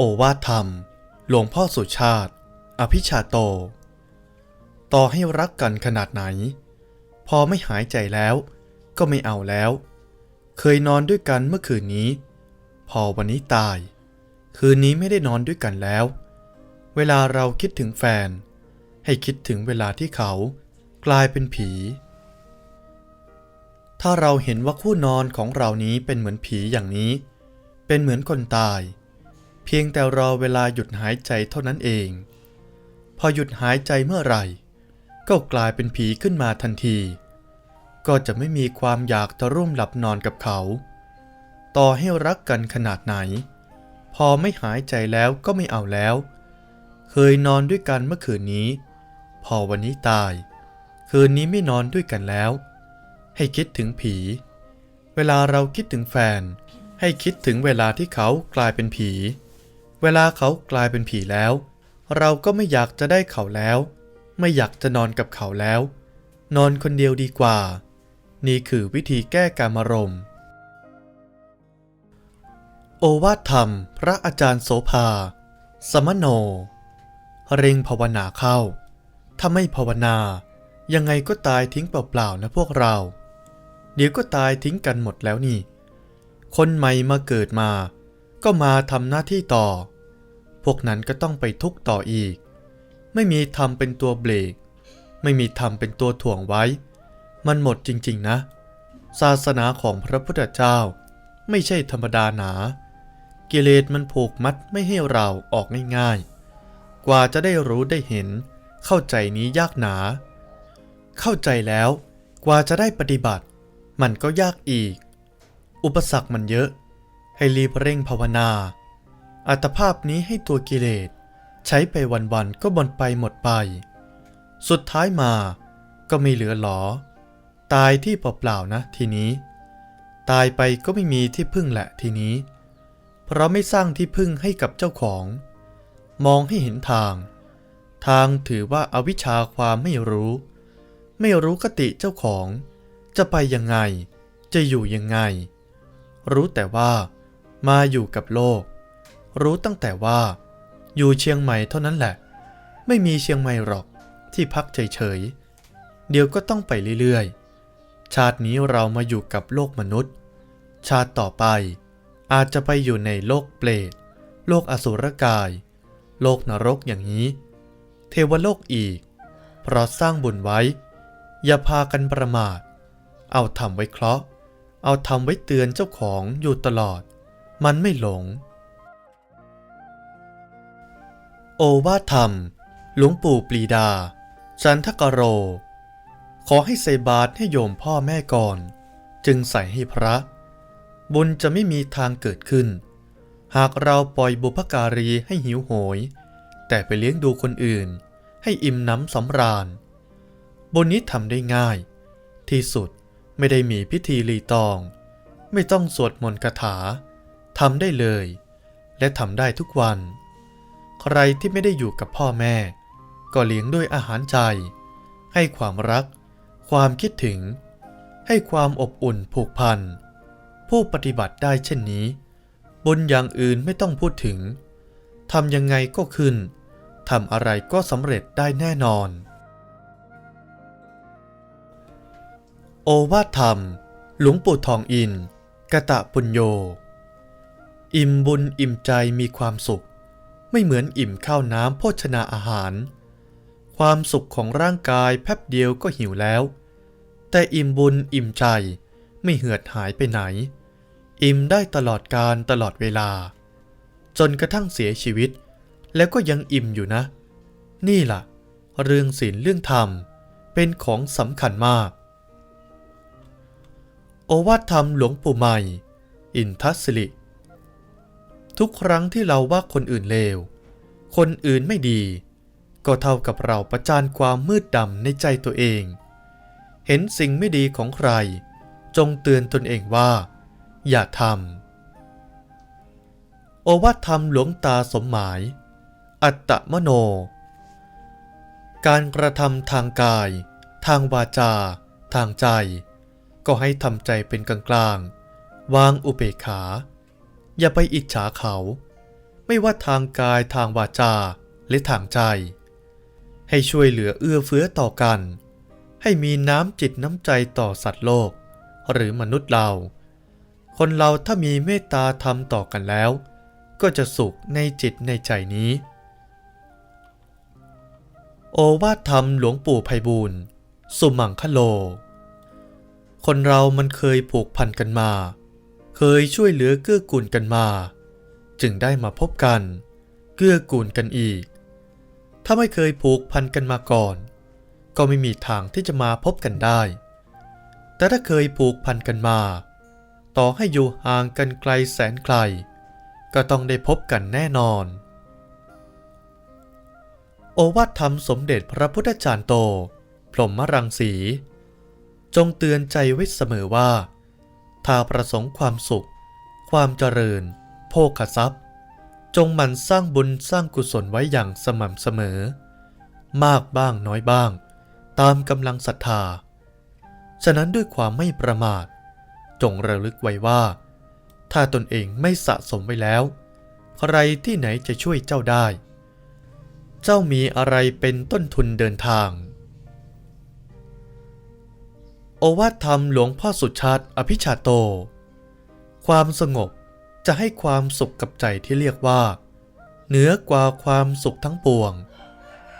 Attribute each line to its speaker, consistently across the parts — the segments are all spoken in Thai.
Speaker 1: โอวาทธรรม หลวงพ่อสุชาติ อภิชาโต ต่อให้รักกันขนาดไหน พอไม่หายใจแล้ว ก็ไม่เอาแล้ว เคยนอนด้วยกันเมื่อคืนนี้ พอวันนี้ตาย คืนนี้ไม่ได้นอนด้วยกันแล้ว เวลาเราคิดถึงแฟน ให้คิดถึงเวลาที่เขากลายเป็นผี ถ้าเราเห็นว่าคู่นอนของเรานี้เป็นเหมือนผีอย่างนี้ เป็นเหมือนคนตายเพียงแต่รอเวลาหยุดหายใจเท่านั้นเอง พอหยุดหายใจเมื่อไหร่ ก็กลายเป็นผีขึ้นมาทันที ก็จะไม่มีความอยากจะร่วมหลับนอนกับเขา ต่อให้รักกันขนาดไหน พอไม่หายใจแล้วก็ไม่เอาแล้ว เคยนอนด้วยกันเมื่อคืนนี้ พอวันนี้ตาย คืนนี้ไม่นอนด้วยกันแล้ว ให้คิดถึงผี เวลาเราคิดถึงแฟน ให้คิดถึงเวลาที่เขากลายเป็นผี เวลาเขากลายเป็นผีแล้ว เราก็ไม่อยากจะได้เขาแล้ว ไม่อยากจะนอนกับเขาแล้ว นอนคนเดียวดีกว่า นี่คือวิธีแก้การมารมณ์โอวาทธรรม พระอาจารย์โสภา สมโน เร่งภาวนาเข้า ถ้าไม่ภาวนา ยังไงก็ตายทิ้งเปล่าๆนะพวกเรา เดี๋ยวก็ตายทิ้งกันหมดแล้วนี่ คนใหม่มาเกิดมา ก็มาทำหน้าที่ต่อ พวกนั้นก็ต้องไปทุกต่ออีก ไม่มีทำเป็นตัวเบรก ไม่มีทำเป็นตัวถ่วงไว้ มันหมดจริง ๆ นะ ศาสนาของพระพุทธเจ้า ไม่ใช่ธรรมดาหนา กิเลสมันผูกมัดไม่ให้เราออกง่ายๆ กว่าจะได้รู้ได้เห็น เข้าใจนี้ยากหนา เข้าใจแล้ว กว่าจะได้ปฏิบัติ มันก็ยากอีก อุปสรรคมันเยอะ ให้รีบเร่งภาวนา อัตภาพนี้ให้ตัวกิเลส ใช้ไปวันๆก็บนไปหมดไป สุดท้ายมาก็ไม่เหลือหรอตายที่เปล่าๆนะทีนี้ ตายไปก็ไม่มีที่พึ่งแหละทีนี้ เพราะไม่สร้างที่พึ่งให้กับเจ้าของ มองให้เห็นทาง ทางถือว่าอาวิชชาความไม่รู้ ไม่รู้กติเจ้าของ จะไปยังไง จะอยู่ยังไง รู้แต่ว่า มาอยู่กับโลก รู้ตั้งแต่ว่า อยู่เชียงใหม่เท่านั้นแหละ ไม่มีเชียงใหม่หรอกที่พักเฉยๆ เดี๋ยวก็ต้องไปเรื่อยๆ ชาตินี้เรามาอยู่กับโลกมนุษย์ ชาติต่อไป อาจจะไปอยู่ในโลกเปรตโลกอสุรกาย โลกนรกอย่างนี้ เทวโลกอีก เพราะสร้างบุญไว้ อย่าพากันประมาท เอาทำไว้เคราะห์เอาทำไว้เตือนเจ้าของอยู่ตลอด มันไม่หลง โอวาทธรรม หลวงปู่ปรีดา จันทกโร ขอให้ใส่บาตรให้โยมพ่อแม่ก่อน จึงใส่ให้พระ บุญจะไม่มีทางเกิดขึ้น หากเราปล่อยบุพการีให้หิวโหย แต่ไปเลี้ยงดูคนอื่น ให้อิ่มน้ำสำราญบุญนี้ทำได้ง่าย ที่สุดไม่ได้มีพิธีรีตอง ไม่ต้องสวดมนต์คาถา ทำได้เลย และทำได้ทุกวัน ใครที่ไม่ได้อยู่กับพ่อแม่ ก็เลี้ยงด้วยอาหารใจ ให้ความรัก ความคิดถึง ให้ความอบอุ่นผูกพัน ผู้ปฏิบัติได้เช่นนี้บุญอย่างอื่นไม่ต้องพูดถึงทำยังไงก็ขึ้นทำอะไรก็สำเร็จได้แน่นอน โอวาทธรรม หลวงปู่ทองอิน กะตะปุญโย อิ่มบุญอิ่มใจมีความสุข ไม่เหมือนอิ่มข้าวน้ำโภชนาอาหาร ความสุขของร่างกายแป๊บเดียวก็หิวแล้ว แต่อิ่มบุญอิ่มใจไม่เหือดหายไปไหน อิ่มได้ตลอดการตลอดเวลา จนกระทั่งเสียชีวิต แล้วก็ยังอิ่มอยู่นะ นี่ล่ะ เรื่องศีลเรื่องธรรม เป็นของสำคัญมาก โอวาทธรรมหลวงปู่ใหม่ อินทัสสิริ ทุกครั้งที่เราว่าคนอื่นเลว คนอื่นไม่ดี ก็เท่ากับเราประจานความมืดดำในใจตัวเอง เห็นสิ่งไม่ดีของใคร จงเตือนตนเองว่า อย่าทำ โอวาทธรรมหลวงตาสมหมาย อัตตมโน การกระทำทางกาย ทางวาจา ทางใจ ก็ให้ทำใจเป็นกลางๆ วางอุเบกขา อย่าไปอิจฉาเขา ไม่ว่าทางกายทางวาจาและทางใจ ให้ช่วยเหลือเอื้อเฟื้อต่อกัน ให้มีน้ำจิตน้ำใจต่อสัตว์โลก หรือมนุษย์เรา คนเราถ้ามีเมตตาธรรมต่อกันแล้ว ก็จะสุขในจิตในใจนี้ โอวาทธรรมหลวงปู่ไพบูลย์สุมังคโล คนเรามันเคยผูกพันกันมา เคยช่วยเหลือเกื้อกูลกันมา จึงได้มาพบกัน เกื้อกูลกันอีก ถ้าไม่เคยผูกพันกันมาก่อน ก็ไม่มีทางที่จะมาพบกันได้ แต่ถ้าเคยผูกพันกันมา ต่อให้อยู่ห่างกันไกลแสนไกล ก็ต้องได้พบกันแน่นอน โอวาทธรรมสมเด็จพระพุทธจารย์โต พรหมรังสี จงเตือนใจไว้เสมอว่า ถ้าประสงค์ความสุข ความเจริญ โภคทรัพย์ จงหมั่นสร้างบุญสร้างกุศลไว้อย่างสม่ำเสมอ มากบ้างน้อยบ้าง ตามกำลังศรัทธา ฉะนั้นด้วยความไม่ประมาท จงระลึกไว้ว่า ถ้าตนเองไม่สะสมไว้แล้ว ใครที่ไหนจะช่วยเจ้าได้ เจ้ามีอะไรเป็นต้นทุนเดินทาง โอวาทธรรมหลวงพ่อสุชาติอภิชาโต ความสงบจะให้ความสุขกับใจที่เรียกว่า เหนือกว่าความสุขทั้งปวง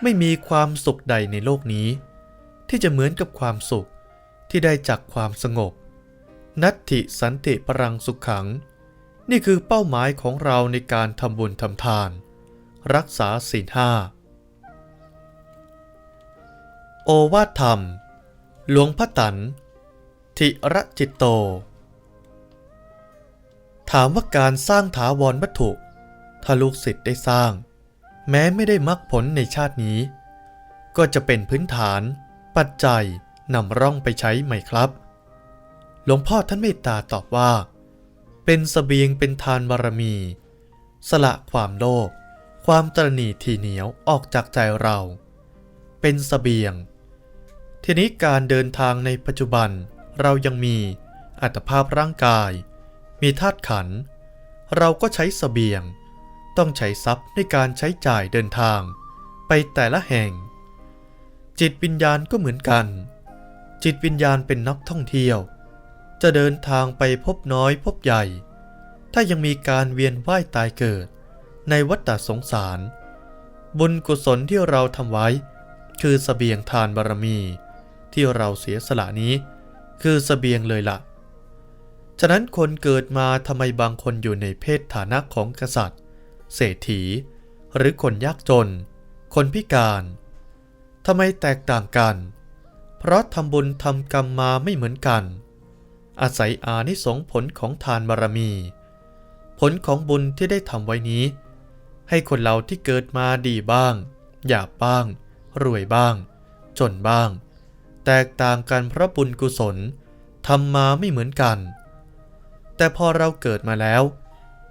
Speaker 1: ไม่มีความสุขใดในโลกนี้ ที่จะเหมือนกับความสุขที่ได้จากความสงบ นัตถิสันติปรังสุขขัง นี่คือเป้าหมายของเราในการทำบุญทำทาน รักษาศีลห้า โอวาทธรรม หลวงพ่อตันธิระจิตโต ถามว่าการสร้างถาวรวัตถุ ถ้าลูกศิษย์ได้สร้าง แม้ไม่ได้มรรคผลในชาตินี้ ก็จะเป็นพื้นฐาน ปัจจัยนำร่องไปใช้ไหมครับ หลวงพ่อท่านเมตตาตอบว่า เป็นสเสบียงเป็นทานบารมี สละความโลภความตรณีทีเหนียวออกจากใจเรา เป็นสเสบียง ทีนี้การเดินทางในปัจจุบัน เรายังมีอัตภาพร่างกาย มีธาตุขัน เราก็ใช้สเสบียง ต้องใช้ทรัพย์ในการใช้จ่ายเดินทาง ไปแต่ละแห่ง จิตวิญญาณก็เหมือนกัน จิตวิญญาณเป็นนักท่องเที่ยว จะเดินทางไปพบน้อยพบใหญ่ ถ้ายังมีการเวียนว่ายตายเกิด ในวัฏฏสงสาร บุญกุศลที่เราทำไว้ คือสเสบียงทานบารมี ที่เราเสียสละนี้ คือสเสบียงเลยละ่ะ ฉะนั้นคนเกิดมาทำไมบางคนอยู่ในเพศฐานะของกษัตริย์ เศรษฐี หรือคนยากจน คนพิการทำไมแตกต่างกัน เพราะทำบุญทำกรรมมาไม่เหมือนกัน อาศัยอานิสงผลของทานบารมี ผลของบุญที่ได้ทำไว้นี้ ให้คนเราที่เกิดมาดีบ้าง หยาบบ้าง รวยบ้าง จนบ้าง แตกต่างกันเพราะบุญกุศลทำมาไม่เหมือนกัน แต่พอเราเกิดมาแล้ว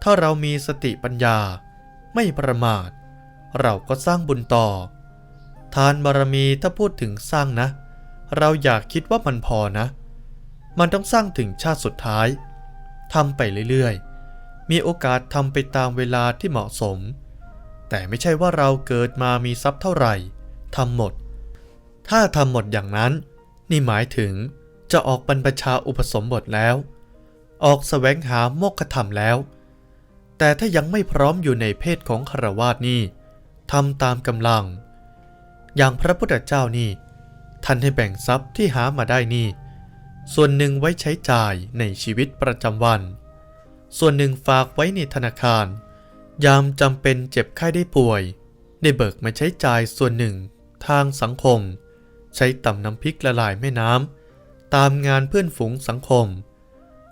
Speaker 1: ถ้าเรามีสติปัญญา ไม่ประมาท เราก็สร้างบุญต่อ ทานบารมีถ้าพูดถึงสร้างนะ เราอยากคิดว่ามันพอนะ มันต้องสร้างถึงชาติสุดท้ายทำไปเรื่อยๆ มีโอกาสทำไปตามเวลาที่เหมาะสม แต่ไม่ใช่ว่าเราเกิดมามีทรัพย์เท่าไหร่ทำหมด ถ้าทำหมดอย่างนั้น นี่หมายถึงจะออกบรรพชาอุปสมบทแล้ว ออกสแสวงหาโมกขธรรมแล้ว แต่ถ้ายังไม่พร้อมอยู่ในเพศของคารวาสนี่ทำตามกำลัง อย่างพระพุทธเจ้านี่ ท่านให้แบ่งทรัพย์ที่หามาได้นี่ ส่วนหนึ่งไว้ใช้จ่ายในชีวิตประจำวัน ส่วนหนึ่งฝากไว้ในธนาคาร ยามจำเป็นเจ็บไข้ได้ป่วย ได้เบิกมาใช้จ่ายส่วนหนึ่งทางสังคม ใช้ตำน้ำพริกละลายแม่น้ำ ตามงานเพื่อนฝูงสังคม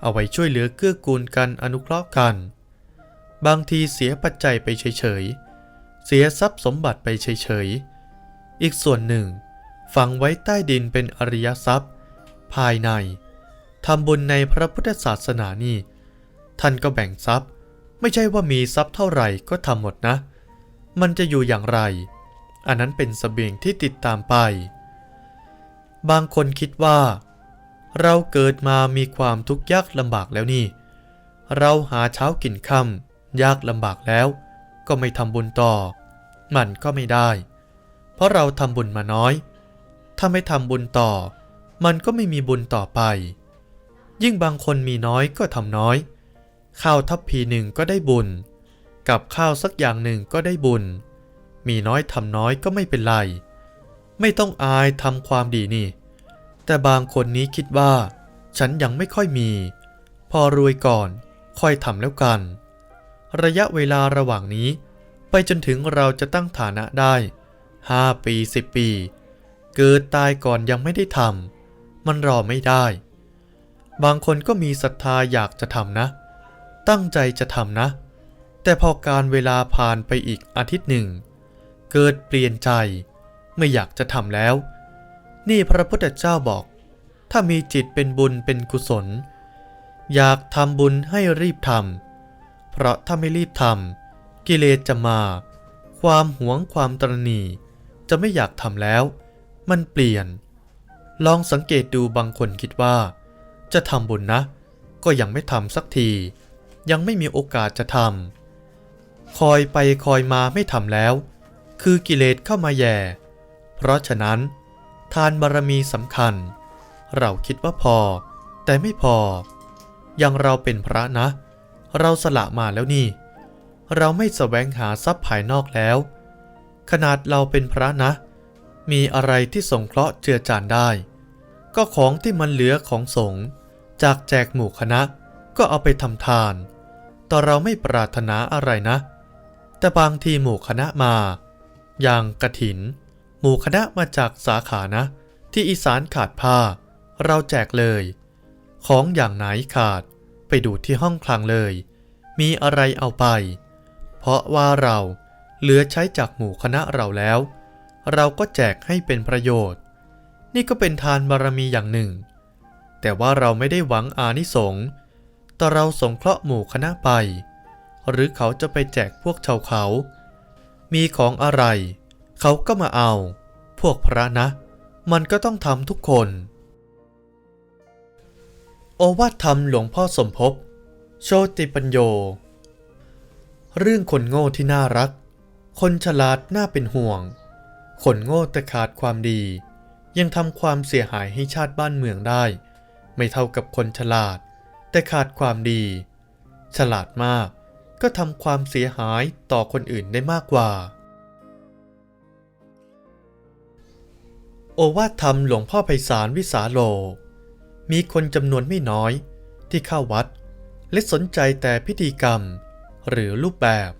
Speaker 1: เอาไว้ช่วยเหลือเกื้อกูลกันอนุเคราะห์กัน บางทีเสียปัจจัยไปเฉยๆ เสียทรัพย์สมบัติไปเฉยๆ อีกส่วนหนึ่ง ฝังไว้ใต้ดินเป็นอริยทรัพย์ ภายในทำบุญในพระพุทธศาสนานี่ท่านก็แบ่งทรัพย์ ไม่ใช่ว่ามีทรัพย์เท่าไหร่ก็ทำหมดนะ มันจะอยู่อย่างไร อันนั้นเป็นสเสบียงที่ติดตามไป บางคนคิดว่า เราเกิดมามีความทุกข์ยากลำบากแล้วนี่ เราหาเช้ากินค่ำยากลำบากแล้ว ก็ไม่ทำบุญต่อ มันก็ไม่ได้ เพราะเราทำบุญมาน้อย ถ้าไม่ทำบุญต่อ มันก็ไม่มีบุญต่อไป ยิ่งบางคนมีน้อยก็ทำน้อย ข้าวทัพพีหนึ่งก็ได้บุญ กับข้าวสักอย่างหนึ่งก็ได้บุญ มีน้อยทำน้อยก็ไม่เป็นไร ไม่ต้องอายทำความดีนี่ แต่บางคนนี้คิดว่า ฉันยังไม่ค่อยมี พอรวยก่อนค่อยทำแล้วกัน ระยะเวลาระหว่างนี้ ไปจนถึงเราจะตั้งฐานะได้ 5 ปี 10 ปี เกิดตายก่อนยังไม่ได้ทำมันรอไม่ได้ บางคนก็มีศรัทธาอยากจะทำนะ ตั้งใจจะทำนะ แต่พอการเวลาผ่านไปอีกอาทิตย์หนึ่ง เกิดเปลี่ยนใจ ไม่อยากจะทำแล้ว นี่พระพุทธเจ้าบอก ถ้ามีจิตเป็นบุญเป็นกุศล อยากทำบุญให้รีบทำเพราะถ้าไม่รีบทำกิเลสจะมา ความหวงความตรณีจะไม่อยากทำแล้ว มันเปลี่ยน ลองสังเกตดูบางคนคิดว่า จะทำบุญนะ ก็ยังไม่ทำสักที ยังไม่มีโอกาสจะทำคอยไปคอยมาไม่ทำแล้ว คือกิเลสเข้ามาแย่ เพราะฉะนั้น ทานบารมีสำคัญ เราคิดว่าพอ แต่ไม่พอ อย่างเราเป็นพระนะ เราสละมาแล้วนี่ เราไม่แสวงหาทรัพย์ภายนอกแล้ว ขนาดเราเป็นพระนะ มีอะไรที่สงเคราะห์เจือจานได้ ก็ของที่มันเหลือของสงฆ์จากแจกหมู่คณะก็เอาไปทำทานต่อเราไม่ปรารถนาอะไรนะ แต่บางทีหมู่คณะมา อย่างกระถิน มู่คณะมาจากสาขานะ ที่อีสานขาดผ้า เราแจกเลย ของอย่างไหนขาดไปดูที่ห้องคลังเลย มีอะไรเอาไป เพราะว่าเราเหลือใช้จากหมู่คณะเราแล้ว เราก็แจกให้เป็นประโยชน์ นี่ก็เป็นทานบารมีอย่างหนึ่ง แต่ว่าเราไม่ได้หวังอานิสงส์แต่เราสงเคราะห์หมู่คณะไป หรือเขาจะไปแจกพวกชาวเขา มีของอะไร เขาก็มาเอา พวกพระนะ มันก็ต้องทำทุกคน โอวาทธรรมหลวงพ่อสมภพ โชติปัญโย เรื่องคนโง่ที่น่ารัก คนฉลาดน่าเป็นห่วง คนโง่แต่ขาดความดี ยังทำความเสียหายให้ชาติบ้านเมืองได้ ไม่เท่ากับคนฉลาด แต่ขาดความดี ฉลาดมากก็ทำความเสียหายต่อคนอื่นได้มากกว่า โอวาทธรรมหลวงพ่อไพศาลวิสาโล มีคนจำนวนไม่น้อยที่เข้าวัด และสนใจแต่พิธีกรรม หรือรูปแบบ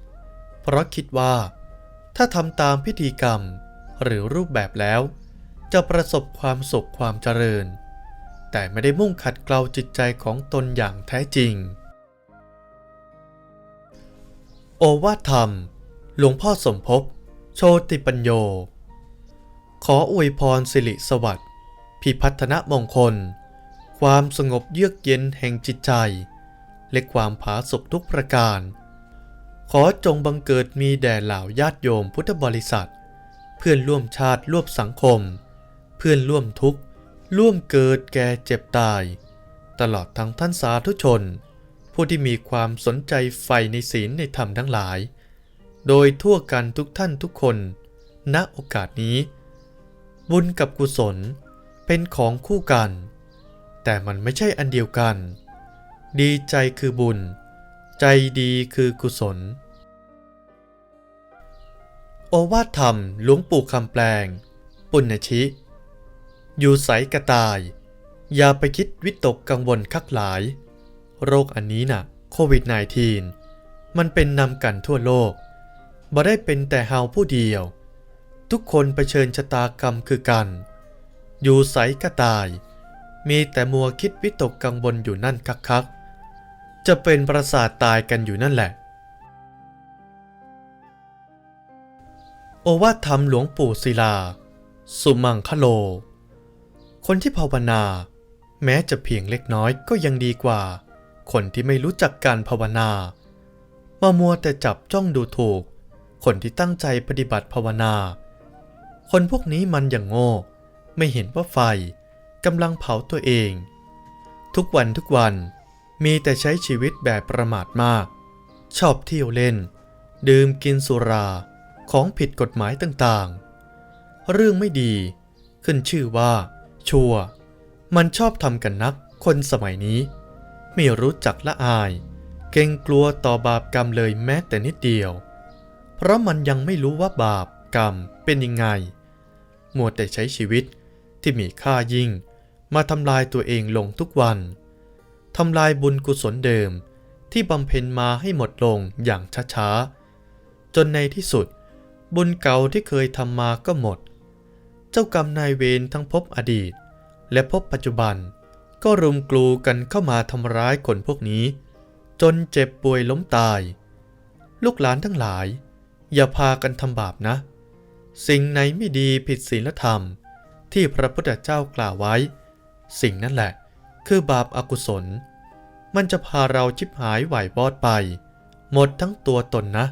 Speaker 1: เพราะคิดว่า ถ้าทำตามพิธีกรรม หรือรูปแบบแล้ว จะประสบความสุขความเจริญ แต่ไม่ได้มุ่งขัดเกลาจิตใจของตนอย่างแท้จริง โอวาทธรรม หลวงพ่อสมภพโชติปัญโย ขออวยพรสิริสวัสดิ์พิพัฒนมงคล ความสงบเยือกเย็นแห่งจิตใจ และความผาสุกทุกประการ ขอจงบังเกิดมีแด่เหล่าญาติโยมพุทธบริษัท เพื่อนร่วมชาติร่วมสังคม เพื่อนร่วมทุกข์ ร่วมเกิดแก่เจ็บตาย ตลอดทั้งท่านสาธุชน ผู้ที่มีความสนใจใฝ่ในศีลในธรรมทั้งหลาย โดยทั่วกันทุกท่านทุกคน ณโอกาสนี้ บุญกับกุศลเป็นของคู่กัน แต่มันไม่ใช่อันเดียวกัน ดีใจคือบุญ ใจดีคือกุศล โอวาทธรรมหลวงปู่คำแปลง ปุณณชิ อยู่ใสกระตาย อย่าไปคิดวิตกกังวลคักหลาย โรคอันนี้น่ะโควิด -19 มันเป็นนำกันทั่วโลกบ่ได้เป็นแต่เฮาผู้เดียว ทุกคนเผชิญชะตากรรมคือกัน อยู่ใสกระตาย มีแต่มัวคิดวิตกกังวลอยู่นั่นคักๆ จะเป็นประสาทตายกันอยู่นั่นแหละ โอวาทธรรมหลวงปู่ศิลา สุมังคโล คนที่ภาวนา แม้จะเพียงเล็กน้อยก็ยังดีกว่า คนที่ไม่รู้จักการภาวนามามัวแต่จับจ้องดูถูก คนที่ตั้งใจปฏิบัติภาวนา คนพวกนี้มันอย่างโง่ ไม่เห็นว่าไฟกำลังเผาตัวเอง ทุกวันทุกวันมีแต่ใช้ชีวิตแบบประมาทมาก ชอบเที่ยวเล่น ดื่มกินสุราของผิดกฎหมายต่างๆ เรื่องไม่ดี ขึ้นชื่อว่า ชั่ว มันชอบทำกันนักคนสมัยนี้ ไม่รู้จักละอาย เกรงกลัวต่อบาปกรรมเลยแม้แต่นิดเดียว เพราะมันยังไม่รู้ว่าบาป กรรมเป็นยังไง มัวแต่ใช้ชีวิตที่มีค่ายิ่ง มาทำลายตัวเองลงทุกวัน ทำลายบุญกุศลเดิมที่บำเพ็ญมาให้หมดลงอย่างช้าๆ จนในที่สุด บุญเก่าที่เคยทำมาก็หมด เจ้ากรรมนายเวรทั้งภพอดีต และภพปัจจุบัน ก็รุมกลูกันเข้ามาทำร้ายคนพวกนี้ จนเจ็บป่วยล้มตาย ลูกหลานทั้งหลาย อย่าพากันทำบาปนะ สิ่งไหนไม่ดีผิดศีลธรรม ที่พระพุทธเจ้ากล่าวไว้ สิ่งนั้นแหละ คือบาปอากุศล มันจะพาเราชิบหายไหวบอดไป หมดทั้งตัวตนนะ